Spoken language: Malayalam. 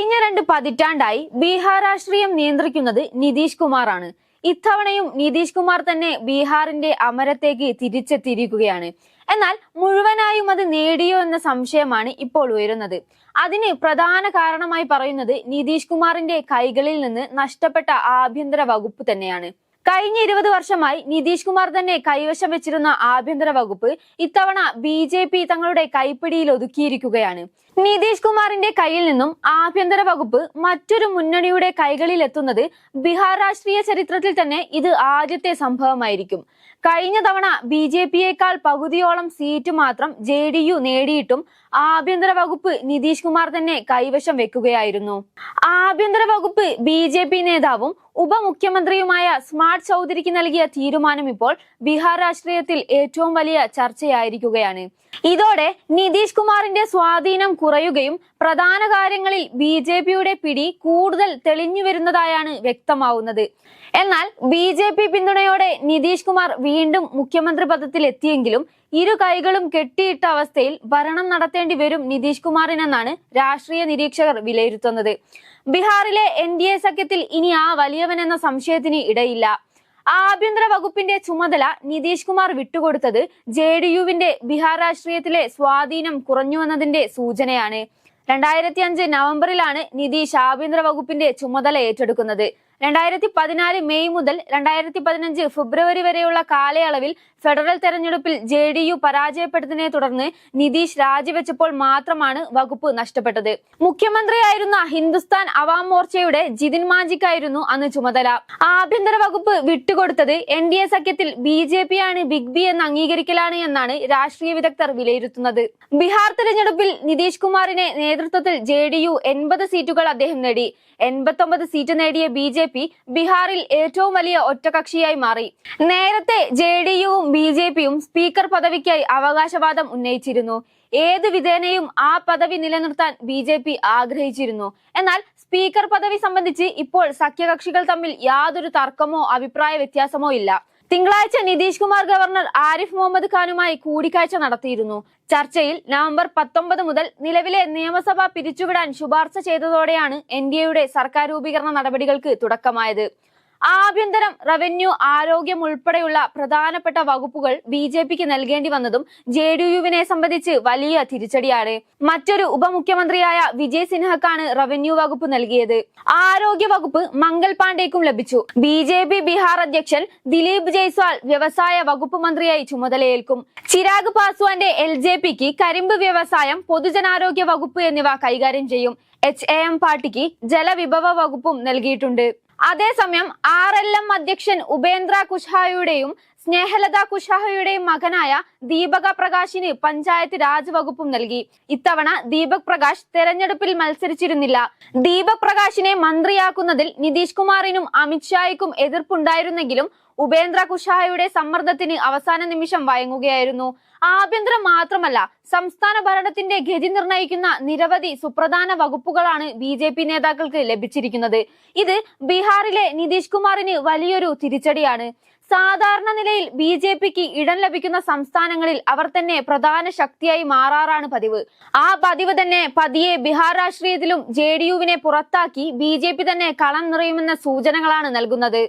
കഴിഞ്ഞ രണ്ട് പതിറ്റാണ്ടായി ബീഹാർ രാഷ്ട്രീയം നിയന്ത്രിക്കുന്നത് നിതീഷ് കുമാറാണ്. ഇത്തവണയും നിതീഷ് കുമാർ തന്നെ ബീഹാറിന്റെ അമരത്തേക്ക് തിരിച്ചെത്തിയിരിക്കുകയാണ്. എന്നാൽ മുഴുവനായും അത് നേടിയോ എന്ന സംശയമാണ് ഇപ്പോൾ ഉയരുന്നത്. അതിന് പ്രധാന കാരണമായി പറയുന്നത് നിതീഷ് കുമാറിന്റെ കൈകളിൽ നിന്ന് നഷ്ടപ്പെട്ട ആഭ്യന്തര വകുപ്പ് തന്നെയാണ്. കഴിഞ്ഞ ഇരുപത് വർഷമായി നിതീഷ് കുമാർ തന്നെ കൈവശം വെച്ചിരുന്ന ആഭ്യന്തര വകുപ്പ് ഇത്തവണ ബി തങ്ങളുടെ കൈപ്പിടിയിൽ ഒതുക്കിയിരിക്കുകയാണ്. നിതീഷ് കുമാറിന്റെ കയ്യിൽ നിന്നും ആഭ്യന്തര വകുപ്പ് മറ്റൊരു മുന്നണിയുടെ കൈകളിൽ എത്തുന്നത് ബീഹാർ രാഷ്ട്രീയ ചരിത്രത്തിൽ തന്നെ ഇത് ആദ്യത്തെ സംഭവമായിരിക്കും. കഴിഞ്ഞ തവണ ബി ജെ പിയേക്കാൾ പകുതിയോളം സീറ്റ് മാത്രം ജെ ഡി യു നേടിയിട്ടും ആഭ്യന്തര വകുപ്പ് നിതീഷ് കുമാർ തന്നെ കൈവശം വെക്കുകയായിരുന്നു. ആഭ്യന്തര വകുപ്പ് ബി ജെ പി നേതാവും ഉപമുഖ്യമന്ത്രിയുമായ സ്മാർട്ട് ചൗധരിക്ക് നൽകിയ തീരുമാനം ഇപ്പോൾ ബീഹാർ രാഷ്ട്രീയത്തിൽ ഏറ്റവും വലിയ ചർച്ചയായിരിക്കുകയാണ്. ഇതോടെ നിതീഷ് കുമാറിന്റെ സ്വാധീനം കുറയുകയും പ്രധാന കാര്യങ്ങളിൽ ബി ജെ പിയുടെ പിടി കൂടുതൽ തെളിഞ്ഞു വരുന്നതായാണ് വ്യക്തമാവുന്നത്. എന്നാൽ ബി ജെ പി പിന്തുണയോടെ നിതീഷ് കുമാർ വീണ്ടും മുഖ്യമന്ത്രി പദത്തിൽ എത്തിയെങ്കിലും ഇരു കൈകളും കെട്ടിയിട്ട അവസ്ഥയിൽ ഭരണം നടത്തേണ്ടി വരും നിതീഷ് കുമാറിനെന്നാണ് രാഷ്ട്രീയ നിരീക്ഷകർ വിലയിരുത്തുന്നത്. ബീഹാറിലെ എൻ സഖ്യത്തിൽ ഇനി ആ വലിയവൻ എന്ന സംശയത്തിന് ഇടയില്ല. ആഭ്യന്തര വകുപ്പിന്റെ ചുമതല നിതീഷ് കുമാർ വിട്ടുകൊടുത്തത് ജെ ഡി യുവിന്റെ ബീഹാർ രാഷ്ട്രീയത്തിലെ സ്വാധീനം കുറഞ്ഞുവെന്നതിന്റെ സൂചനയാണ്. രണ്ടായിരത്തി അഞ്ച് നവംബറിലാണ് നിതീഷ് ആഭ്യന്തര വകുപ്പിന്റെ ചുമതല ഏറ്റെടുക്കുന്നത്. രണ്ടായിരത്തി പതിനാല് മെയ് മുതൽ രണ്ടായിരത്തി പതിനഞ്ച് ഫെബ്രുവരി വരെയുള്ള കാലയളവിൽ ഫെഡറൽ തെരഞ്ഞെടുപ്പിൽ ജെ ഡി യു പരാജയപ്പെട്ടതിനെ തുടർന്ന് നിതീഷ് രാജിവെച്ചപ്പോൾ മാത്രമാണ് വകുപ്പ് നഷ്ടപ്പെട്ടത്. മുഖ്യമന്ത്രിയായിരുന്ന ഹിന്ദുസ്ഥാൻ അവാം മോർച്ചയുടെ ജിതിൻ മാഞ്ചിക്കായിരുന്നു അന്ന് ചുമതല. ആഭ്യന്തര വകുപ്പ് വിട്ടുകൊടുത്തത് എൻ ഡി എ സഖ്യത്തിൽ ബി ജെ പി ആണ് ബിഗ് ബി എന്ന് അംഗീകരിക്കലാണ് എന്നാണ് രാഷ്ട്രീയ വിദഗ്ധർ വിലയിരുത്തുന്നത്. ബീഹാർ തെരഞ്ഞെടുപ്പിൽ നിതീഷ് കുമാറിനെ നേതൃത്വത്തിൽ ജെ ഡി യു എൺപത് സീറ്റുകൾ അദ്ദേഹം നേടി. എൺപത്തൊമ്പത് സീറ്റ് നേടിയ ബി ജെ പി ബീഹാറിൽ ഏറ്റവും വലിയ ഒറ്റകക്ഷിയായി മാറി. നേരത്തെ ജെ ഡി യുവും ബി ജെ പിയും സ്പീക്കർ പദവിക്കായി അവകാശവാദം ഉന്നയിച്ചിരുന്നു. ഏത് വിധേനയും ആ പദവി നിലനിർത്താൻ ബി ജെ പി ആഗ്രഹിച്ചിരുന്നു. എന്നാൽ സ്പീക്കർ പദവി സംബന്ധിച്ച് ഇപ്പോൾ സഖ്യകക്ഷികൾ തമ്മിൽ യാതൊരു തർക്കമോ അഭിപ്രായ വ്യത്യാസമോ ഇല്ല. തിങ്കളാഴ്ച നിതീഷ് കുമാർ ഗവർണർ ആരിഫ് മുഹമ്മദ് ഖാനുമായി കൂടിക്കാഴ്ച നടത്തിയിരുന്നു. ചർച്ചയിൽ നവംബർ പത്തൊമ്പത് മുതൽ നിലവിലെ നിയമസഭ പിരിച്ചുവിടാൻ ശുപാർശ ചെയ്തതോടെയാണ് എൻ സർക്കാർ രൂപീകരണ നടപടികൾക്ക് തുടക്കമായത്. ആഭ്യന്തരം റവന്യൂ ആരോഗ്യം ഉൾപ്പെടെയുള്ള പ്രധാനപ്പെട്ട വകുപ്പുകൾ ബി ജെ പിക്ക് നൽകേണ്ടി വന്നതും ജെ ഡി യുവിനെ സംബന്ധിച്ച് വലിയ തിരിച്ചടിയാണ്. മറ്റൊരു ഉപമുഖ്യമന്ത്രിയായ വിജയ് സിൻഹക്കാണ് റവന്യൂ വകുപ്പ് നൽകിയത്. ആരോഗ്യ വകുപ്പ് മംഗൾ പാണ്ഡേക്കും ലഭിച്ചു. ബി ജെ പി ബീഹാർ അധ്യക്ഷൻ ദിലീപ് ജയ്സ്വാൾ വ്യവസായ വകുപ്പ് മന്ത്രിയായി ചുമതലയേൽക്കും. ചിരാഗ് പാസ്വാന്റെ എൽ ജെ പിക്ക് കരിമ്പ് വ്യവസായം പൊതുജനാരോഗ്യ വകുപ്പ് എന്നിവ കൈകാര്യം ചെയ്യും. എച്ച് എ എം പാർട്ടിക്ക് ജലവിഭവ വകുപ്പും നൽകിയിട്ടുണ്ട്. അതേസമയം ആർ എൽ എം അധ്യക്ഷൻ ഉപേന്ദ്ര കുഷ്ഹായുടെയും സ്നേഹലത കുഷാഹയുടെ മകനായ ദീപക പ്രകാശിന് പഞ്ചായത്ത് രാജ് വകുപ്പും നൽകി. ഇത്തവണ ദീപക് പ്രകാശ് തെരഞ്ഞെടുപ്പിൽ മത്സരിച്ചിരുന്നില്ല. ദീപക് പ്രകാശിനെ മന്ത്രിയാക്കുന്നതിൽ നിതീഷ് കുമാറിനും അമിത്ഷായ്ക്കും എതിർപ്പുണ്ടായിരുന്നെങ്കിലും ഉപേന്ദ്ര കുഷാഹയുടെ സമ്മർദ്ദത്തിന് അവസാന നിമിഷം വഴങ്ങുകയായിരുന്നു. ആഭ്യന്തരം മാത്രമല്ല സംസ്ഥാന ഭരണത്തിന്റെ ഗതി നിർണയിക്കുന്ന നിരവധി സുപ്രധാന വകുപ്പുകളാണ് ബി ജെ പി നേതാക്കൾക്ക് ലഭിച്ചിരിക്കുന്നത്. ഇത് ബീഹാറിലെ നിതീഷ് കുമാറിന് വലിയൊരു തിരിച്ചടിയാണ്. സാധാരണ നിലയിൽ ബി ജെ പിക്ക് ഇടം ലഭിക്കുന്ന സംസ്ഥാനങ്ങളിൽ അവർ തന്നെ പ്രധാന ശക്തിയായി മാറാറാണ് പതിവ്. ആ പതിവ് തന്നെ പതിയെ ബീഹാർ രാഷ്ട്രീയത്തിലും ജെ ഡി യുവിനെ പുറത്താക്കി ബി ജെ പി തന്നെ കളം നിറയുമെന്ന സൂചനകളാണ് നൽകുന്നത്.